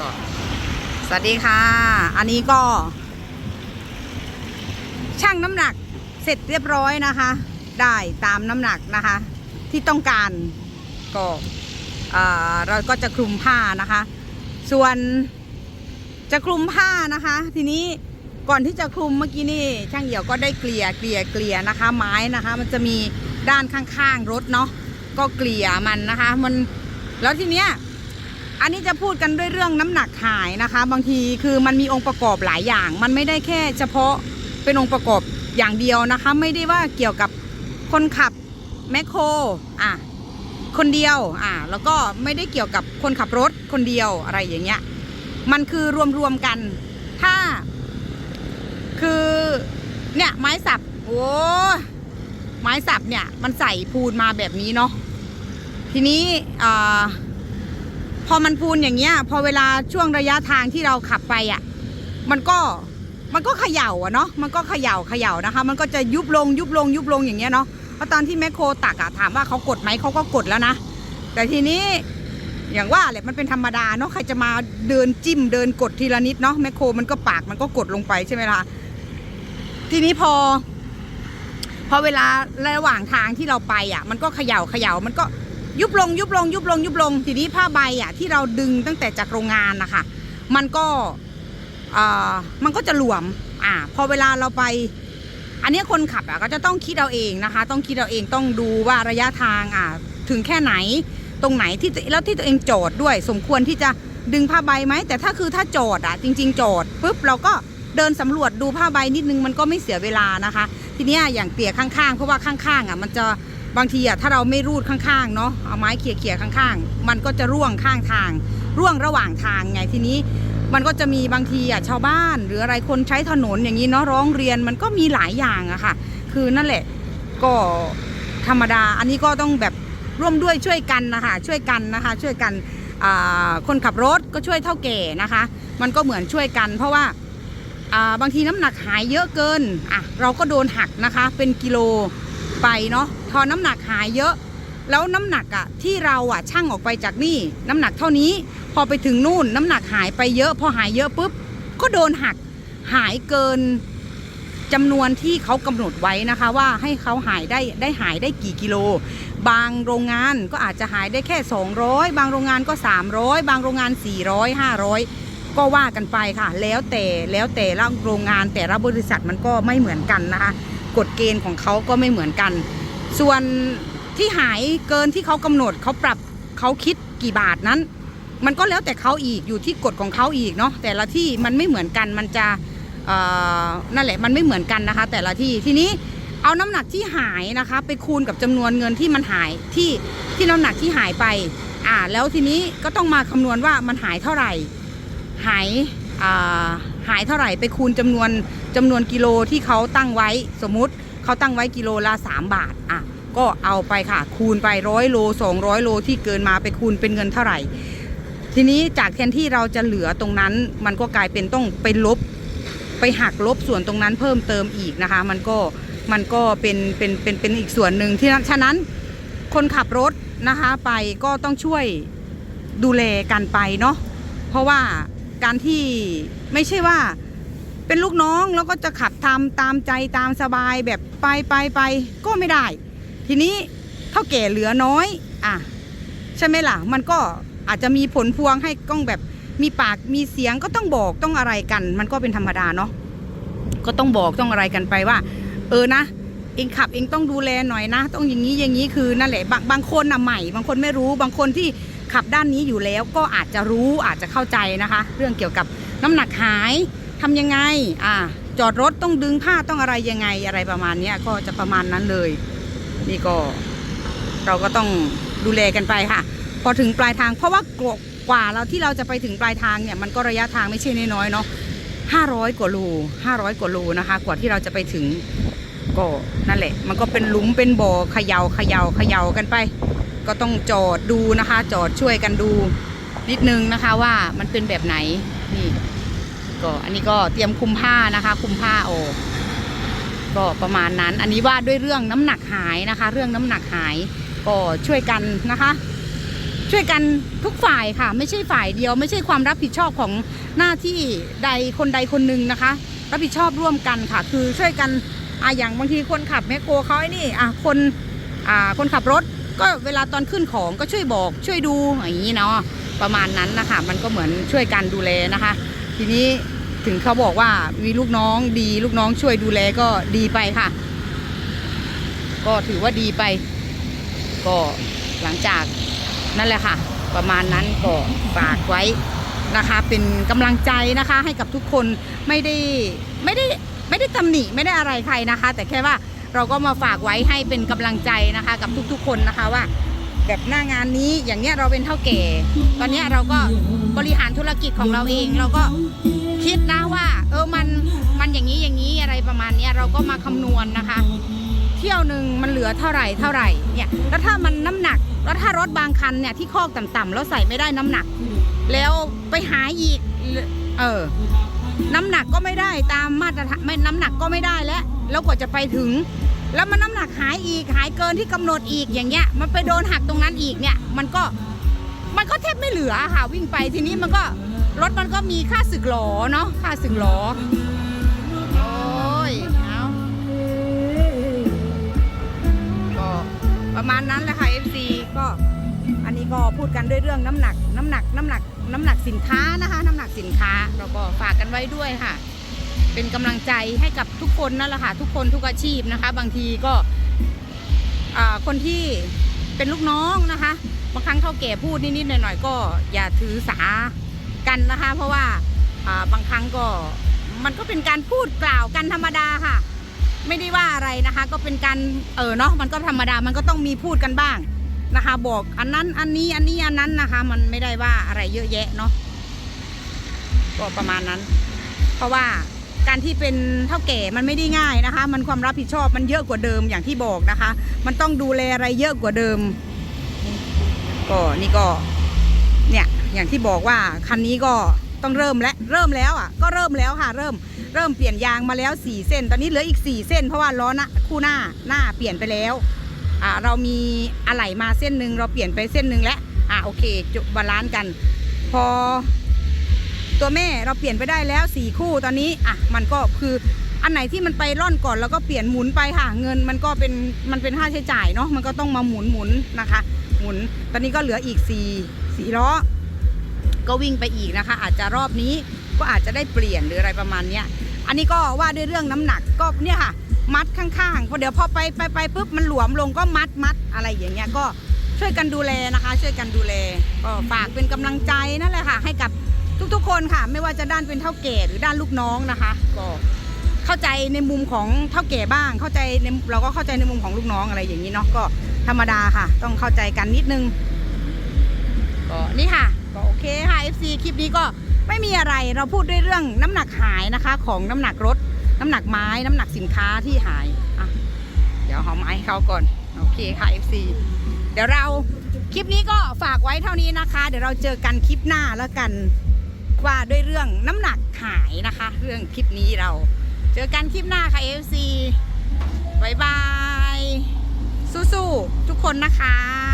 ก็สวัสดีค่ะ อันนี้ก็ชั่งน้ำหนักเสร็จเรียบร้อยนะคะ ได้ตามน้ำหนักนะคะ ที่ต้องการก็เอ่อเราก็จะคลุมผ้านะคะ ส่วนจะคลุมผ้านะคะ ทีนี้ก่อนที่จะคลุมเมื่อกี้นี่ ช่างเหี่ยวก็ได้เกลี่ยเกลี่ยเกลี่ยนะคะ ไม้นะคะ มันจะมีด้านข้างๆรถเนาะก็เกลี่ยมันนะคะ มันแล้วทีเนี้ย อันนี้จะพูดกันด้วยเรื่องน้ำหนักหายนะคะ บางทีคือมันมีองค์ประกอบหลายอย่าง มันไม่ได้แค่เฉพาะเป็นองค์ประกอบอย่างเดียวนะคะ ไม่ได้ว่าเกี่ยวกับคนขับแมคโครอะคนเดียวอะแล้วก็ไม่ได้เกี่ยวกับคนขับรถคนเดียวอะไรอย่างเงี้ยมันคือรวมๆกัน ถ้า คือเนี่ยไม้สับโอ้ไม้สับเนี่ยมันใส่พูนมาแบบนี้เนาะทีนี้อ่า พอมันพูนอย่างเงี้ย พอเวลาช่วงระยะทางที่เราขับไปอะ มันก็มันก็เขย่าอะเนาะมันก็เขย่าเขย่านะคะ มันก็จะยุบลงยุบลงยุบลงอย่างเงี้ยเนาะเพราะตอนที่แมคโครตักอะถามว่าเขากดไหมเขาก็กดแล้วนะ แต่ทีนี้อย่างว่าแหละมันเป็นธรรมดาเนาะใครจะมาเดินจิ้มเดินกดทีละนิดเนาะแมคโครมันก็ปากมันก็กดลงไปใช่ไหมล่ะทีนี้พอ พอเวลาระหว่างทางที่เราไปอะมันก็เขย่าเขย่ามันก็ ยุบลงยุบลงยุบลงยุบลงทีนี้ผ้าใบอะที่เราดึงตั้งแต่จากโรงงานนะคะมันก็เอ่อมันก็จะหลวมอ่าพอเวลาเราไป อันนี้คนขับอะก็จะต้องคิดเอาเองนะคะ ต้องคิดเอาเองต้องดูว่าระยะทางอะถึงแค่ไหนตรงไหนที่แล้วที่ตัวเองจอดด้วย สมควรที่จะดึงผ้าใบไหมแต่ถ้าคือถ้าจอดอะจริง ๆ จอดปุ๊บเราก็เดินสำรวจดูผ้าใบนิดนึงมันก็ไม่เสียเวลานะคะ ทีนี้อย่างเตี่ยข้างๆ เพราะว่าข้างๆอะมันจะ บางทีอะถ้าเราไม่รูดข้างๆเนาะเอาไม้เขี่ยๆข้างๆ มันก็จะร่วงข้างทาง ร่วงระหว่างทางไงทีนี้มันก็จะมีบางทีอะชาวบ้าน หรืออะไรคนใช้ถนนอย่างนี้เนาะร้องเรียนมันก็มีหลายอย่างอะค่ะ คือนั่นแหละก็ธรรมดา อันนี้ก็ต้องแบบร่วมด้วยช่วยกันนะคะช่วยกันนะคะ ช่วยกันคนขับรถก็ช่วยเท่าแก่นะคะ มันก็เหมือนช่วยกัน เพราะว่าบางทีน้ำหนักหายเยอะเกินอะเราก็โดนหักนะคะเป็นกิโล ไปเนาะพอน้ำหนักหายเยอะ แล้วน้ำหนักอะที่เราอะช่างออกไปจากนี่ น้ำหนักเท่านี้ พอไปถึงนู่น น้ำหนักหายไปเยอะ พอหายเยอะปุ๊บก็โดนหักหายเกินจำนวนที่เขากำหนดไว้นะคะว่าให้เขาหายได้ได้หายได้กี่กิโล บางโรงงานก็อาจจะหายได้แค่ 200 บางโรงงานก็ 300 บางโรงงาน 400 500 ก็ว่ากันไปค่ะ แล้วแต่แล้วแต่ละโรงงานแต่ละบริษัทมันก็ไม่เหมือนกันนะคะ กฎเกณฑ์ของเขาก็ไม่เหมือนกัน ส่วนที่หายเกินที่เขากำหนดเขาปรับเขาคิดกี่บาทนั้น มันก็แล้วแต่เขาอีกอยู่ที่กฎของเขาอีกเนาะแต่ละที่มันไม่เหมือนกันมันจะนั่นแหละมันไม่เหมือนกันนะคะ แต่ละที่ทีนี้เอาน้ำหนักที่หายนะคะ ไปคูณกับจำนวนเงินที่มันหายที่ที่น้ำหนักที่หายไปอ่าแล้วทีนี้ก็ต้องมาคำนวณว่ามันหายเท่าไหร่ หายอ่าหายเท่าไหร่ไปคูณจำนวน จำนวนกิโลที่เขาตั้งไว้สมมุติเขาตั้งไว้กิโลละ 3 บาทอะก็เอาไปค่ะ คูณไปร้อยโล 200 โลที่เกินมาไปคูณเป็นเงินเท่าไหร่ ทีนี้จากแทนที่เราจะเหลือตรงนั้น มันก็กลายเป็นต้องไปลบไปหักลบส่วนตรงนั้นเพิ่มเติมอีกนะคะ มันก็มันก็เป็นเป็นเป็นเป็นอีกส่วนหนึ่งที่ฉะนั้นคนขับรถนะคะไปก็ต้องช่วยดูแลกันไปเนาะเพราะว่าการที่ไม่ใช่ว่า เป็นลูกน้องแล้วก็จะขับทำตามใจตามสบายแบบไปไปไปก็ไม่ได้ ทีนี้เท่าแก่เหลือน้อย อะ ใช่ไหมล่ะ มันก็อาจจะมีผลพวงให้กล้องแบบมีปากมีเสียงก็ต้องบอกต้องอะไรกัน มันก็เป็นธรรมดาเนาะก็ต้องบอกต้องอะไรกันไปว่า เออนะเองขับเองต้องดูแลหน่อยนะ ต้องอย่างนี้อย่างนี้คือนั่นแหละบางบางคนน่ะใหม่ บางคนไม่รู้บางคนที่ขับด้านนี้อยู่แล้วก็อาจจะรู้อาจจะเข้าใจนะคะ เรื่องเกี่ยวกับน้ำหนักหาย ทำยังไงอ่าจอดรถต้องดึงผ้าต้องอะไรยังไงอะไรประมาณเนี้ยก็จะประมาณนั้นเลย นี่ก็เราก็ต้องดูแลกันไปค่ะ พอถึงปลายทางเพราะว่ากว่ากว่าเราที่เราจะไปถึงปลายทางเนี่ยมันก็ระยะทางไม่ใช่น้อยๆเนาะห้าร้อยกว่าโลห้าร้อยกว่าโลนะคะ กว่าที่เราจะไปถึงก็นั่นแหละ มันก็เป็นหลุมเป็นบ่อเขยา่าเขยา่าเขย่ากันไป ก็ต้องจอดดูนะคะ จอดช่วยกันดูนิดนึงนะคะว่ามันเป็นแบบไหนนี่ ก็อันนี้ก็เตรียมคุมผ้านะคะ คุมผ้าออกก็ประมาณนั้น อันนี้ว่าด้วยเรื่องน้ำหนักหายนะคะ เรื่องน้ำหนักหาย ก็ช่วยกันนะคะ ช่วยกันทุกฝ่ายค่ะ ไม่ใช่ฝ่ายเดียว ไม่ใช่ความรับผิดชอบของหน้าที่ใดคนใดคนหนึ่งนะคะ รับผิดชอบร่วมกันค่ะ คือช่วยกันอะอย่างบางทีคนขับแมคโครเขาไอ้นี่อะคนอ่าคนขับรถก็เวลาตอนขึ้นของก็ช่วยบอกช่วยดูอย่างนี้เนาะประมาณนั้นนะคะมันก็เหมือนช่วยกันดูแลนะคะ ทีนี้ถึงเขาบอกว่ามีลูกน้องดีลูกน้องช่วยดูแลก็ดีไปค่ะ ก็ถือว่าดีไป ก็หลังจากนั่นแหละค่ะ ประมาณนั้นก็ฝากไว้นะคะเป็นกำลังใจนะคะให้กับทุกคนไม่ได้ไม่ได้ไม่ได้ตำหนิไม่ได้อะไรใครนะคะ แต่แค่ว่าเราก็มาฝากไว้ให้เป็นกำลังใจนะคะ กับทุกๆคนนะคะว่า แบบหน้างานนี้อย่างเนี้ยเราเป็นเท่าแก่ ตอนเนี้ยเราก็บริหารธุรกิจของเราเอง เราก็คิดนะว่า เออมันมันอย่างนี้อย่างนี้อะไรประมาณเนี้ยเราก็มาคำนวณนะคะ เที่ยวหนึ่งมันเหลือเท่าไหร่เท่าไหร่เนี่ยแล้วถ้ามันน้ำหนัก แล้วถ้ารถบางคันเนี่ยที่คอกต่ำๆแล้วใส่ไม่ได้น้ำหนัก แล้วไปหาอีกเออน้ำหนักก็ไม่ได้ตามมาตรฐานไม่น้ำหนักก็ไม่ได้แล้วแล้วกว่าจะไปถึง แล้วมันน้ำหนักหายอีกหายเกินที่กำหนดอีกอย่างเงี้ย มันไปโดนหักตรงนั้นอีกเนี่ย มันก็มันก็แทบไม่เหลือค่ะวิ่งไปทีนี้มันก็รถมันก็มีค่าสึกหลอเนาะค่าสึกหลอโอ้ยเอาก็ประมาณนั้นแหละค่ะ FC ก็อันนี้ก็พูดกันด้วยเรื่องน้ำหนัก น้ำหนัก น้ำหนัก น้ำหนักสินค้านะคะ น้ำหนักสินค้าเราก็ฝากกันไว้ด้วยค่ะ เป็นกำลังใจให้กับทุกคนนั่นแหละค่ะทุกคนทุกอาชีพนะคะ บางทีก็คนที่เป็นลูกน้องนะคะบางครั้งเท่าแก่พูดนิดๆหน่อยๆก็อย่าถือสากันนะคะ เพราะว่าบางครั้งก็มันก็เป็นการพูดกล่าวกันธรรมดาค่ะ ไม่ได้ว่าอะไรนะคะ ก็เป็นการเออเนาะมันก็ธรรมดามันก็ต้องมีพูดกันบ้างนะคะ บอกอันนั้นอันนี้อันนี้อันนั้นนะคะ มันไม่ได้ว่าอะไรเยอะแยะเนาะก็ประมาณนั้น เพราะว่า การที่เป็นเท่าแก่มันไม่ได้ง่ายนะคะ มันความรับผิดชอบมันเยอะกว่าเดิมอย่างที่บอกนะคะ มันต้องดูแลอะไรเยอะกว่าเดิม ก็นี่ก็ เนี่ยอย่างที่บอกว่าคันนี้ก็ต้องเริ่มและเริ่มแล้วอะก็เริ่มแล้วค่ะ เริ่มเริ่มเปลี่ยนยางมาแล้วสี่เส้น ตอนนี้เหลืออีกสี่เส้น เพราะว่าล้อนะคู่หน้าหน้าเปลี่ยนไปแล้วอ่าเรามีอะไหล่มาเส้นหนึ่งเราเปลี่ยนไปเส้นหนึ่งแล้วอ่าโอเคจบบาลานซ์กัน พอ ตัวแม่เราเปลี่ยนไปได้แล้วสี่คู่ตอนนี้อะมันก็คืออันไหนที่มันไปร่อนก่อนแล้วก็เปลี่ยนหมุนไปค่ะ เงินมันก็เป็นมันเป็นค่าใช้จ่ายเนาะมันก็ต้องมาหมุนหมุนนะคะ หมุนตอนนี้ก็เหลืออีกสี่สี่ล้อก็วิ่งไปอีกนะคะ อาจจะรอบนี้ก็อาจจะได้เปลี่ยนหรืออะไรประมาณเนี้ยอันนี้ก็ว่าด้วยเรื่องน้ำหนักก็เนี่ยค่ะ มัดข้างๆพอเดี๋ยวพอไปไปไปปุ๊บมันหลวมลงก็มัดมัดอะไรอย่างเงี้ยก็ช่วยกันดูแลนะคะ ช่วยกันดูแลก็ฝากเป็นกำลังใจนั่นแหละค่ะ ให้กับ ทุกๆ คนค่ะ ไม่ว่าจะด้านเป็นเท่าแก่หรือด้านลูกน้องนะคะก็เข้าใจในมุมของเท่าแก่บ้าง เข้าใจในเราก็เข้าใจในมุมของลูกน้องอะไรอย่างนี้เนาะก็ธรรมดาค่ะ ต้องเข้าใจกันนิดนึงก็นี่ค่ะก็โอเคค่ะ FC คลิปนี้ก็ไม่มีอะไรเราพูดด้วยเรื่องน้ำหนักหายนะคะ ของน้ำหนักรถ น้ำหนักไม้น้ำหนักสินค้าที่หายอะเดี๋ยวเอาไม้เขาก่อนโอเคค่ะ FC เดี๋ยวเราคลิปนี้ก็ฝากไว้เท่านี้นะคะ เดี๋ยวเราเจอกันคลิปหน้าแล้วกัน ว่าด้วยเรื่องน้ำหนักหายนะคะ เรื่องคลิปนี้เรา เจอกันคลิปหน้าค่ะ FC บายบาย สู้ๆทุกคนนะคะ